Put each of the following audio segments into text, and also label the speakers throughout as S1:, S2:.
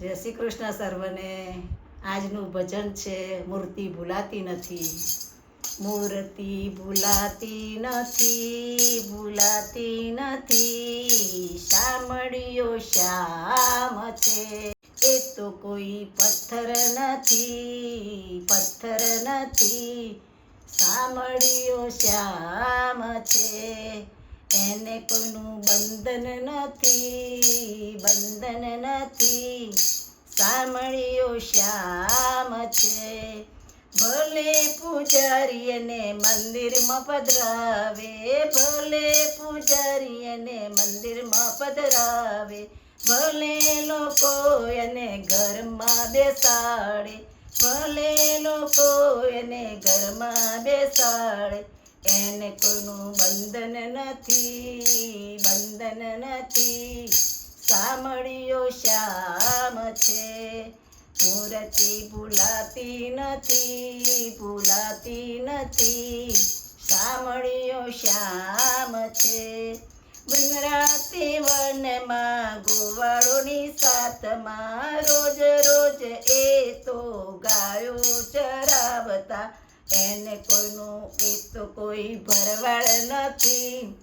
S1: જય શ્રી કૃષ્ણ સર્વને. આજનું ભજન છે મૂર્તિ ભૂલાતી નથી. મૂર્તિ ભૂલાતી નથી ભૂલાતી નથી. શામળિયો શ્યામ છે. એ તો કોઈ પથ્થર નથી પથ્થર નથી. સાંભળ્યો શ્યામ છે. એને કોઈનું બંધન નથી બંધન નથી. સાંભળ્યો શ્યામ છે. ભલે પૂજારી અને મંદિરમાં પધરાવે, ભલે પૂજારી અને મંદિરમાં પધરાવે, ભલે લોકો એને ઘરમાં બેસાડે, ભલે લોકો એને ઘરમાં બેસાડે. એને કોઈનું બંધન નથી બંધન નથી. સાંભળ્યો શ્યામ છે. મૂર્તિ ભૂલાતી નથી ભૂલાતી નથી. સાંભળ્યો શ્યામ છે. ગુજરાતી વનમાં ગોવાળોની સાથમાં રોજ રોજ એ તો ગાયો ચરાવતા. એને કોઈનું એ તો કોઈ ભરવાડ નથી.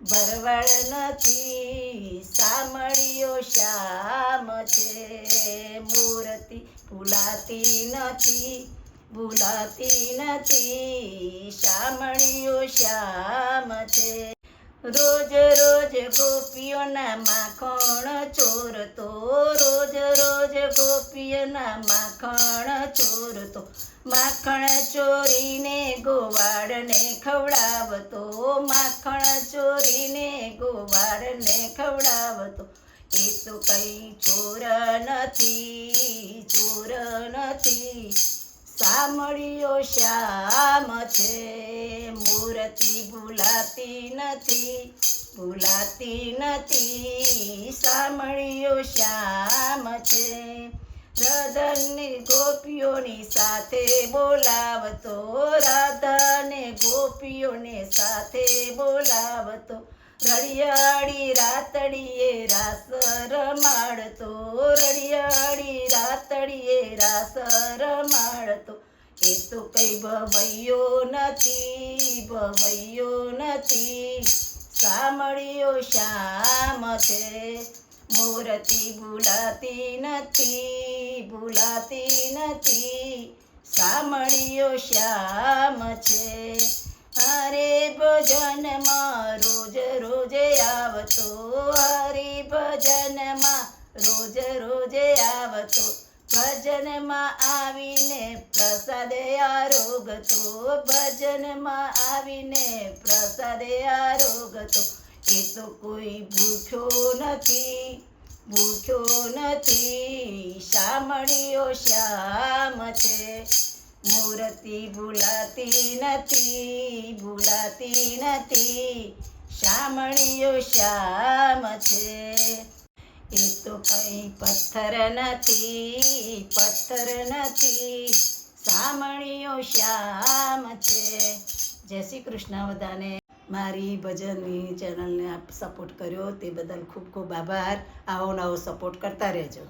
S1: ભરવાડ નથી સામળીઓ શ્યામ છે. મૂર્તિ ભૂલાતી નથી ભૂલાતી નથી, સાંભળ્યો શ્યામ છે. રોજ રોજ ગોપીઓના માખણ ચોરતો, રોજ રોજ ગોપીઓના માખણ ચોરતો. માખણ ચોરીને ગોવાળને ખવડાવતો, માખણ ખવડાવતો એ તો કઈ ચોર નથી ચોર નથી. સાંભળ્યો શ્યામ છે, મૂર્તિ ભૂલાતી નથી ભૂલાતી નથી. સાંભળ્યો શ્યામ છે, રાધાની ગોપીઓની સાથે બોલાવતો, રાધાને ગોપીઓને સાથે બોલાવતો રળિયાળી રાતડીએ રાસ રમાડતો રળિયાળી રાતડીએ રાસ રમાડતો એ તો કઈ ભવૈયો નથી ભવૈયો નથી. સાંભળ્યો શ્યામ છે, મૂર્તિ ભૂલાતી નથી ભૂલાતી નથી. સાંભળ્યો શ્યામ છે હરે ભજનમાં ભજનમાં રોજ રોજે આવતો. ભજનમાં આવીને પ્રસાદ આરોગતો. ભજનમાં આવીને પ્રસાદ આરોગતો. એ તો કોઈ ભૂખ્યો નથી ભૂખ્યો નથી. શામળીઓ શ્યામ છે. મૂર્તિ ભૂલાતી નથી ભૂલાતી નથી. શામળીઓ શ્યામ છે. કઈ પથ્થર નથી પથ્થર નથી. સામણીઓ શ્યામ છે. જય શ્રી કૃષ્ણ બધાને. મારી ભજનની ચેનલને આપ સપોર્ટ કર્યો, તે બદલ ખૂબ ખૂબ આભાર. આવો નવો સપોર્ટ કરતા રહેજો.